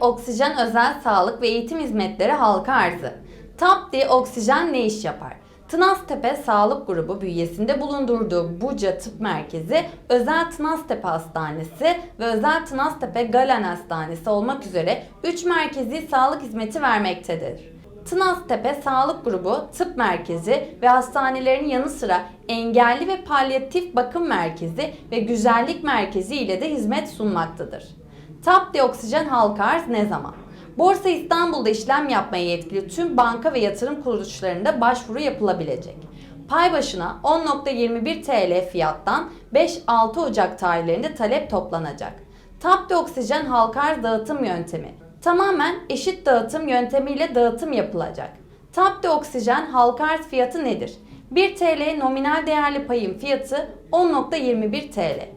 Oksijen Özel Sağlık ve Eğitim Hizmetleri halka arzı. TAPDI Oksijen ne iş yapar? Tınaztepe Sağlık Grubu bünyesinde bulundurduğu Buca Tıp Merkezi, Özel Tınaztepe Hastanesi ve Özel Tınaztepe Galen Hastanesi olmak üzere 3 merkezi sağlık hizmeti vermektedir. Tınaztepe Sağlık Grubu Tıp Merkezi ve hastanelerin yanı sıra engelli ve palyatif bakım merkezi ve güzellik merkezi ile de hizmet sunmaktadır. TAP Oksijen halka arz ne zaman? Borsa İstanbul'da işlem yapmaya yetkili tüm banka ve yatırım kuruluşlarında başvuru yapılabilecek. Pay başına 10.21 TL fiyattan 5-6 Ocak tarihlerinde talep toplanacak. TAP Oksijen halka arz dağıtım yöntemi tamamen eşit dağıtım yöntemiyle dağıtım yapılacak. TAP Oksijen halka arz fiyatı nedir? 1 TL nominal değerli payın fiyatı 10.21 TL.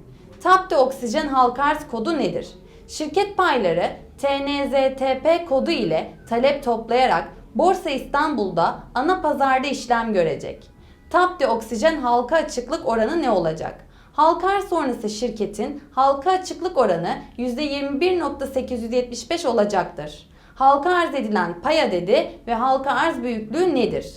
TAP Oksijen halka arz kodu nedir? Şirket payları TNZTP kodu ile talep toplayarak Borsa İstanbul'da ana pazarda işlem görecek. TAPDI Oksijen halka açıklık oranı ne olacak? Halka arz sonrası şirketin halka açıklık oranı %21.875 olacaktır. Halka arz edilen pay adedi ve halka arz büyüklüğü nedir?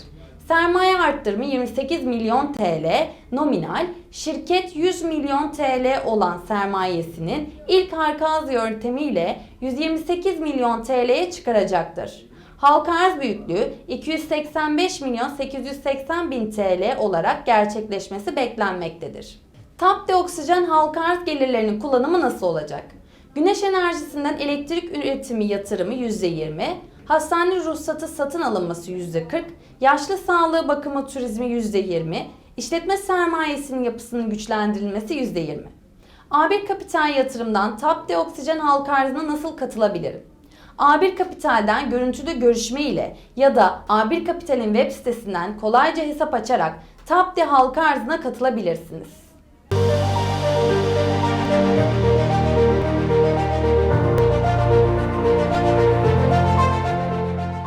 Sermaye arttırımı 28 milyon TL nominal, şirket 100 milyon TL olan sermayesinin ilk halka arz yöntemiyle 128 milyon TL'ye çıkaracaktır. Halka arz büyüklüğü 285 milyon 880 bin TL olarak gerçekleşmesi beklenmektedir. TAP oksijen halka arz gelirlerinin kullanımı nasıl olacak? Güneş enerjisinden elektrik üretimi yatırımı %20, hastane ruhsatı satın alınması %40, yaşlı sağlığı bakımı turizmi %20, işletme sermayesinin yapısının güçlendirilmesi %20. A1 Kapital yatırımdan TAPDE Oksijen halka arzına nasıl katılabilirim? A1 Kapital'den görüntülü görüşme ile ya da A1 Kapital'in web sitesinden kolayca hesap açarak TAPDE halka arzına katılabilirsiniz. Müzik